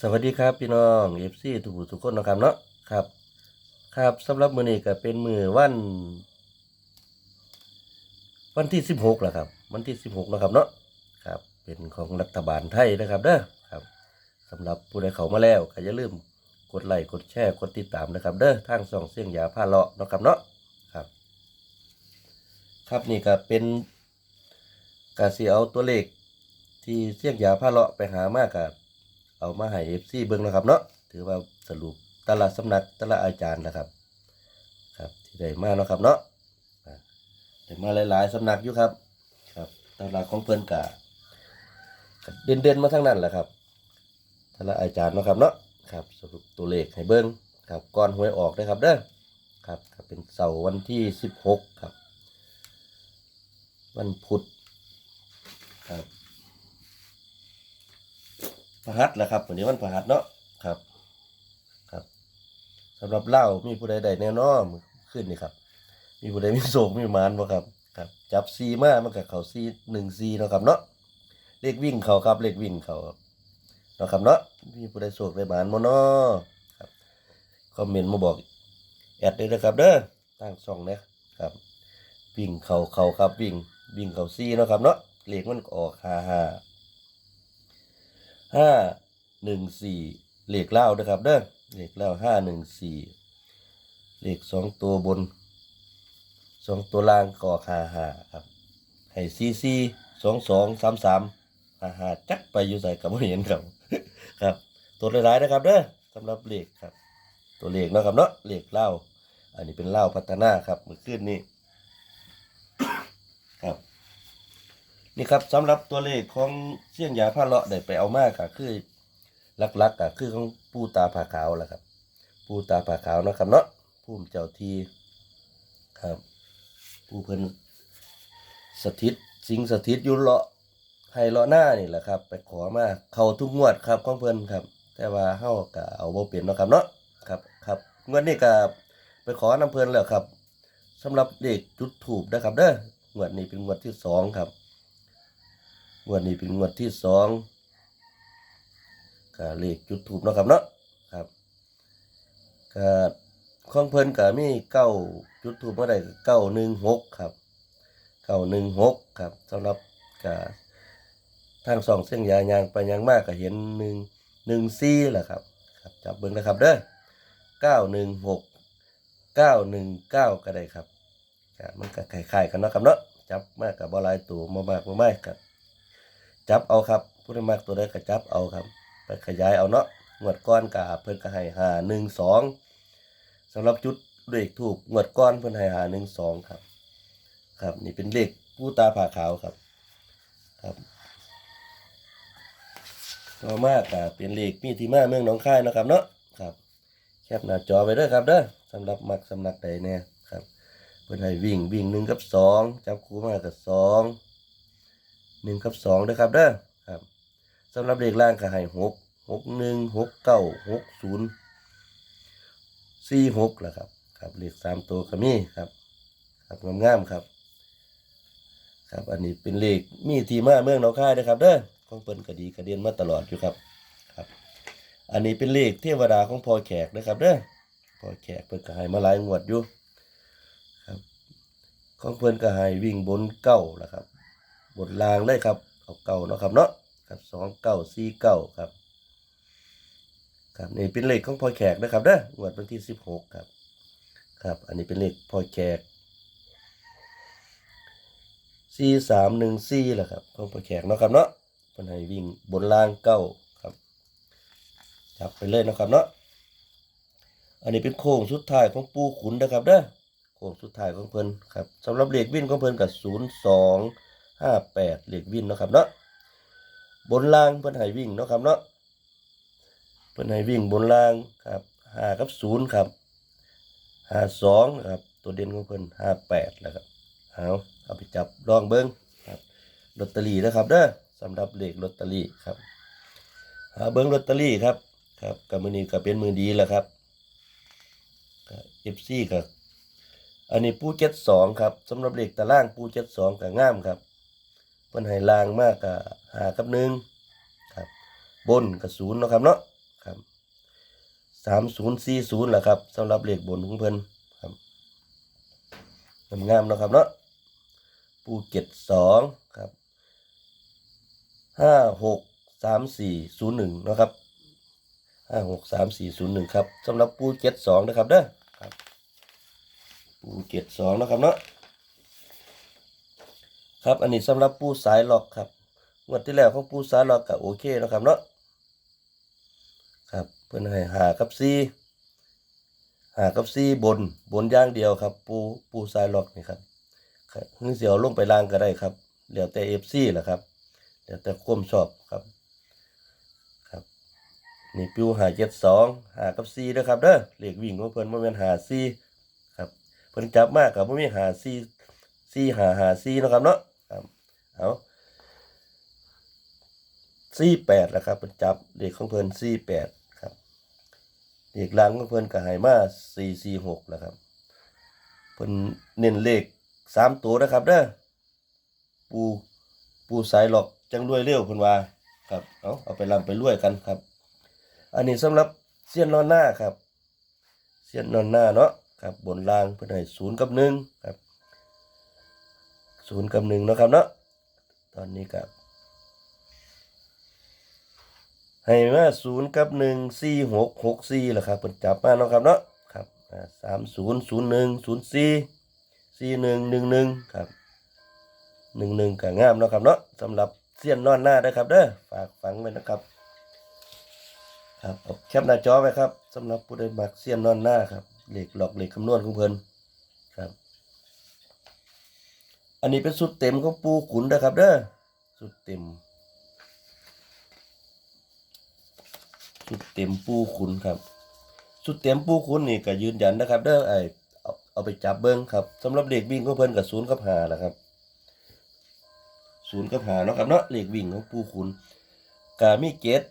สวัสดีครับพี่น้องเอฟซีทุกผู้ทุกคนนะครับเนาะครับ ครับสำหรับมือนี้ก็เป็นมือวัน วันที่สิบหกแหละครับ วันที่สิบหกนะครับเนาะครับ เป็นของรัฐบาลไทยนะครับเด้อครับสำหรับผู้ใดเข้ามาแล้วก็อย่าลืมกดไลค์กดแชร์กดติดตามนะครับ เด้อทางช่องเสียงยาผ้าเลาะนะครับเนาะครับ ครับนี่ก็เป็นกาสีเอาตัวเลขที่เสียงยาผ้าเลาะไปหามากกับ เอามาให้เอฟซีเบิ่งนะครับเนาะถือว่าสรุปต่ละสำนักต่ละอาจารย์นะครับ ครับที่ได้มาเนาะครับเนาะอ่าได้มาหลาย ๆสำนักอยู่ครับ ครับต่ละของเพิ่นกะเด่นๆมาทั้งนั้นแหละครับต่ละอาจารย์เนาะครับเนาะครับ สรุปตัวเลขให้เบิ่งครับก่อนหวยออกนะครับเด้อครับก็เป็นเสาร์วันที่สิบหกครับ วันพุธครับ พระหัสแหละครับวันนี้วันพระหัสเนาะครับ ครับสำหรับเล่ามีผู้ใดใดแน่นอนขึ้นนี่ครับ มีผู้ใดมีโศกมีมานบ่ครับครับ จับซีมามันกับเขาซีหนึ่งซีเนาะครับเนาะเลขวิ่งเขาครับเลขวิ่งเขาครับเนาะครับเนาะมีผู้ใดโศกได้มานบ่เนาะครับคอมเมนต์มาบอกแอดเลยนะครับ เด้อตั้งช่องนะครับ วิ่งเขาเขาครับวิ่งวิ่งเขาซีเนาะครับเนาะเลขมันออกห้าห้า ห้าหนึ่งสี่เลขเล่านะครับเด้อเลขเล่าห้าหนึ่งสี่เลขสองตัวบนสองตัวล่างก็หาหาครับให้ซีซีสองสองสามสามหาหาจักไปอยู่ใส่กับเห็นครับครับ ตัวหลายๆนะครับเด้อสำหรับเลขครับ ตัวเลขเนาะครับเนาะเลขเล่าอันนี้เป็นเล่าพัฒนาครับเมื่อคืนนี้ครับ นี่ครับสำหรับตัวเลขของเสี่ยงยาผ้าเลาะได้ไปเอามากก็คือลักๆก็คือของปูตาผาขาวแหละครับ ปูตาผาขาวนะครับเนาะผู้เจ้าทีครับผู้เพิ่นสถิตสิงสถิตอยู่เลาะให้เลาะหน้านี่แหละครับ ไปขอมาเข้าทุกงวดครับของเพิ่นครับ แต่ว่าเฮาก็เอาบ่เป็นเนาะครับเนาะครับครับงวดนี้ก็ไปขอนำเพิ่นแล้วครับสำหรับเลขจุดถูกนะครับ เด้องวดนี้เป็นงวดที่สองครับ งวดนี้เป็นงวดที่สองก็เลขจุดถูกนะครับเนาะครับก็ของเพิ่นก็มีเก้าจุดถูกเมื่อใดเก้าหนึ่งหกครับเก้าหนึ่งหกครับสำหรับก็ทางสองเส้นยายางไปยางมากก็เห็นหนึ่งหนึ่งซีแหละครับครับจับเบิ้งนะครับเด้อเก้าหนึ่งหกเก้าหนึ่งเก้าก็ได้ครับก็มันก็คล้ายๆกันเนาะครับเนาะจับมากกับบอลายตัวมามากมามากครับ จับเอาครับผู้ใดมากตัวใดก็จับเอาครับ ไปขยายเอาเนาะงวดก้อนกาเพิ่นก็ให้หาหนึ่งสองสำหรับจุดเลขถูกงวดก้อนเพิ่นให้หาหนึ่งสองครับ ครับ นี่เป็นเลขผู้ตาผ่าขาวครับ ครับต่อมากก็เป็นเลขมีที่มาเมืองหนองคายนะครับเนาะครับ แคปหน้าจอไว้ด้อครับเด้อสำหรับมักสำนักใดแน่ครับเพิ่นให้วิ่งวิ่งหนึ่งกับสองจับคู่มากับสอง หนึ่งกับสองด้วยครับเด้อครับสำหรับเลขล่างก็ให้หกหกหนึ่งหกเก้าหกศูนย์สี่หกแหละครับครับเลขสามตัวก็มีครับครับงามๆครับ ครับอันนี้เป็นเลขมีที่มาเมืองหนองคายนะครับเด้อของเปิ้นก็ดีกระเดียนมาตลอดอยู่ครับครับ อันนี้เป็นเลขเทวดาของพ่อแขกนะครับเด้อพ่อแขกเพิ่นก็ให้มาหลายงวดอยู่ครับ ของเพิ่นก็ให้วิ่งบนเก้าแหละครับ บทลางเลยครับเอาเก่าเนาะครับเนาะครับสองเก้าสี่เก้าครับ ครับนี่เป็นเลขของพอแขกนะครับเด้องวดวันที่สิบหกครับ ครับ อันนี้เป็นเลขพอแขกสี่สามหนึ่งสี่แหละครับของพอแขกเนาะครับเนาะปนให้วิ่งบนลางเก้าครับจับไปเลยนะครับเนาะอันนี้เป็นโค้งสุดท้ายของปูขุนนะครับเด้อโค้งสุดท้ายของเพิ่นครับสำหรับเลขวิ่นของเพิ่นกับศูนย์สอง ห้าแปดเหล็กวินเนาะครับเนาะบนล่างเพิ่นให้วิ่งเนาะครับเนาะเพิ่นให้วิ่งบนล่างครับห้ากับศูนย์ครับห้าสองครับตัวเด่นของเพิ่นห้าแปดแล้วครับเอาเอาไปจับลองเบิ้งครับลอตเตอรี่นะครับเด้อสำหรับเลขลอตเตอรี่ครับหาเบิ้งลอตเตอรี่ครับครับกับมือนี้ก็เป็นมือดีแล้วครับเอฟซีกับอันนี้ปูเจ็ดสองครับสำหรับเลขตารางปูเจ็ดสองกับง่ามครับ เพิ่นให้ลางมากกับหากับหนึ่งครับ บนกับศูนย์เนาะครับเนาะครับสามศูนย์สี่ศูนย์แหละครับสำหรับเลขบนของเพิ่นครับงามๆเนาะครับเนาะปูเจ็ดสองครับห้าหกสามสี่ศูนย์หนึ่งนะครับห้าหกสามสี่ศูนย์หนึ่งครับสำหรับปูเจ็ดสองนะครับเด้อครับปูเจ็ดสองนะครับเนาะ ครับ อันนี้สำหรับปูสายล็อกครับงวดที่แล้วของปูสายล็อกก็โอเคนะครับเนาะครับเพื่อนให้หากับซีหากับซีบนบนย่างเดียวครับ ปูปูสายล็อกนี่ครับครับเพิ่งเสียวลงไปล่างก็ได้ครับเดี๋ยวแต่เอฟซีแหละครับเดี๋ยวแต่ควมชอบครับครับนี่ปิวหาเจ็ดสองหากับซีนะครับเด้อเหล็กวิ่งของเพิ่อนบ่แม่นหาซีครับเพิ่อนจับมากกับบ่มีหาซีซีหาหาซีนะครับเนาะ เอาซีแปดแล้วครับเพิ่นจับเด็กของเพิ่นซีแปดครับเด็กลังของเพิ่นก็ให้มาสี่สี่หกแล้วครับเพิ่นเน้นเลขสามตัวนะครับเด้อปูปูสายหลอกจังรวยเร็วเพิ่นว่าครับเอาเอาไปลำไปรวยกันครับ อันนี้สำหรับเสี้ยนนอนหน้าครับ เสี้ยนนอนหน้าเนาะครับบนล่างเพิ่นให้ศูนย์กับหนึ่งครับศูนย์กับหนึ่งนะครับเนาะ ตอนนี้ครับให้มาศูนย์กับหนึ่งสี่หกหกสี่แหละครับเพิ่นจับมาเนาะครับเนาะครับสามศูนย์ศูนย์หนึ่งศูนย์สี่สี่หนึ่งหนึ่งหนึ่งครับหนึ่งหนึ่งก็งามเนาะครับเนาะสำหรับเสี้ยนนอนหน้าได้ครับเด้อฝากฝังไว้นะครับ ครับแคปหน้าจอไว้ครับสำหรับผู้ใดมักเสี้ยนนอนหน้าครับเหล็กหลอกเหล็กคำนวณของเพิ่น อันนี้เป็นสุดเต็มของปูขุนนะครับเด้อสุดเต็ม สุดเต็มปูขุนครับ สุดเต็มปูขุนนี่ก็ยืนยันนะครับ เด้อไอเอาเอาไปจับเบิ้งครับสำหรับเหล็กวิ่งของเพิ่นกับศูนย์กับหาแหละครับศูนย์กับหาเนาะครับเนาะเหล็กวิ่งของปูขุนกามีเกต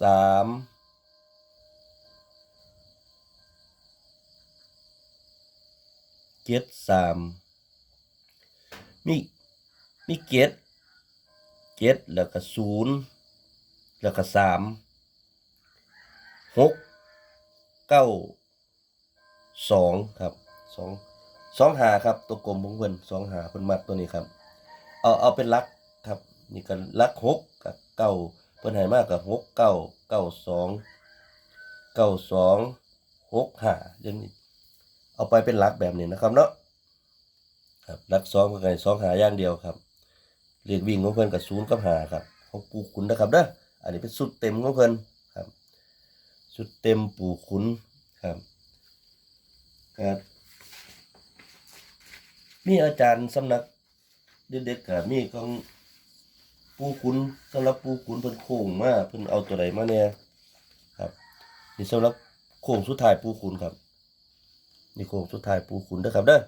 สามเจ็ดสาม มีมีเจ็ดเจ็ดแล้วก็ศูนย์แล้วก็สามหกเก้าสองครับสองสองหาครับ ตัวกลมของเพิ่นสองหาเพิ่นมัดตัวนี้ครับ เอาเอาเป็นลักครับ นี่ก็ลักหกกับเก้าเพิ่นให้มากกับหกเก้าเก้าสองเก้าสองหกหาอย่างนี้เอาไปเป็นลักแบบนี้นะครับเนาะ ครับหลักสองก็ไงสองหาย่างเดียวครับเรียกวิ่งของเพิ่อนกับศูนย์กับหาครับของปูขุนนะครับเด้ออันนี้เป็นสุดเต็มของเพิ่อนครับสุดเต็มปูขุนครับครับมีอาจารย์สำนักเด็ดๆกับมีของปูขุนสำหรับปูขุนเพิ่นโค้งมาเพิ่นเอาตัวใดมาเนี่ยครับนี่สำหรับโค้งสุดท้ายปูขุนครับนี่โค้งสุดท้ายปูขุนนะครับเด้อ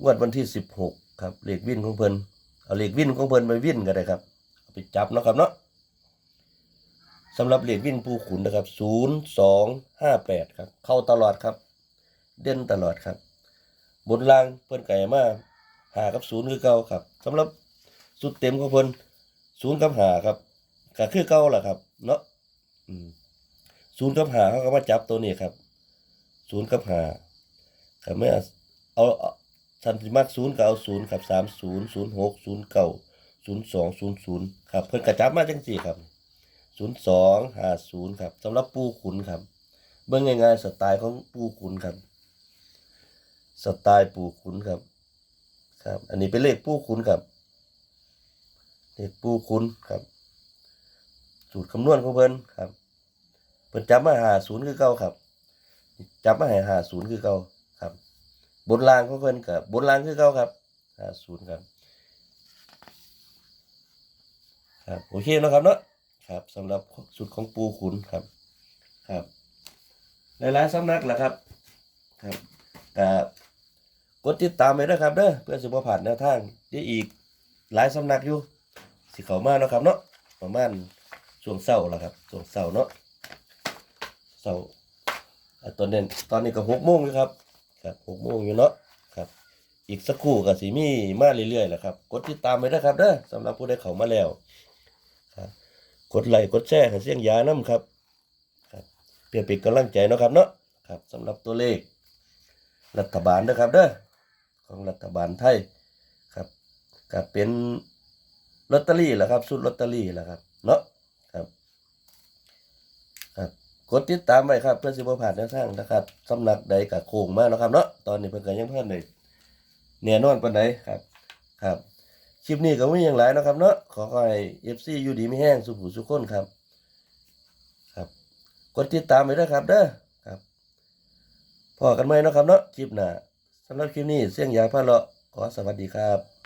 งวดวันที่สิบหกครับเหลขวินของเพิ่นเอาเหลขวินของเพิ่นไปวิ่นก็ได้ครับเอาไปจับเนาะครับเนาะสำหรับเหลขวินปูขุนนะครับศูนย์สองห้าแปดครับ เข้าตลอดครับ เด่นตลอดครับ บนล่างเพิ่นไก่มาหากับศูนย์คือเก่าครับสำหรับสุดเต็มของเพิ่นศูนย์กับหาครับก็คือเก่าแหละครับ เนาะศูนย์กับหาเขาก็มาจับตัวนี้ครับศูนย์กับหาก็ไม่เอาเอา เอาสันติมักศูนย์ก็เอาศูนย์ครับสามศูนย์ศูนย์หกศูนย์เก้าศูนย์สองศูนย์ศูนย์ครับเพิ่นกระจับมาจังสี่ครับศูนย์สองห้าศูนย์ครับสำหรับปูขุนครับ เบิ่งง่ายๆสไตล์ของปูขุนครับ สไตล์ปูขุนครับ ครับ อันนี้เป็นเลขปูขุนครับเลขปูขุนครับ สูตรคำนวณของเพิ่นครับเพิ่นจับมาหาศูนย์คือเก่าครับ จับมาให้หาศูนย์คือเก่า บนรางของเพิ่นกับบนรางคือเก่าครับหาศูนย์ครับครับโอเคเนะครับเนาะครับสำหรับสูตรของปูขุนครับครับหลายๆสำนักแหละครับครับแต่กดติดตามไปด้วยครับเด้อเพื่อสิบ่ผ่านแนวทางเดี๋ยวอีกหลายสำนักอยู่สิเขามาเนาะครับเนาะประมาณช่วงเช้าแล้วครับช่วงเช้าเนาะเช้าตอนนี้ตอนนี้ก็หกโมงอยู่ครับ ครับหกโมงอยู่เนาะครับ อีกสักครู่ก็สิมีมาเรื่อยๆแหละครับ กดติดตามไปด้วยครับเด้อสำหรับผู้ได้เข้ามาแล้วครับกดไลค์กดแชร์ให้เสียงยานํครับครับ เพื่อเป็นกำลังใจเนาะครับเนาะครับสำหรับตัวเลข รัฐบาลนะครับเด้อของรัฐบาลไทยครับก็เป็นลอตเตอรี่แหละครับสุดลอตเตอรี่แหละครับเนาะ กดติดตามไว้ครับ เพื่อสิบ่าดแนวทางนะครับสำนักใดกับโค้งมาเนะครับเนาะตอนนี้เพิ่นก็ยังเพิ่นได้แน่นอนปานใดครับครับ คลิปนี้ก็ไมีอย่างหลายนะครับเนาะขอให้ FC อยู่ดีไมีแห้งสุขุสุขคนครับ ครับ กดติดตามไว้ด้วยครับเด้อครับพอกันไหมนะครับเนาะคลิปหน้าสำหรับคลิปนี้เสี่ยงยาพาเลาะขอสวัสดีครับ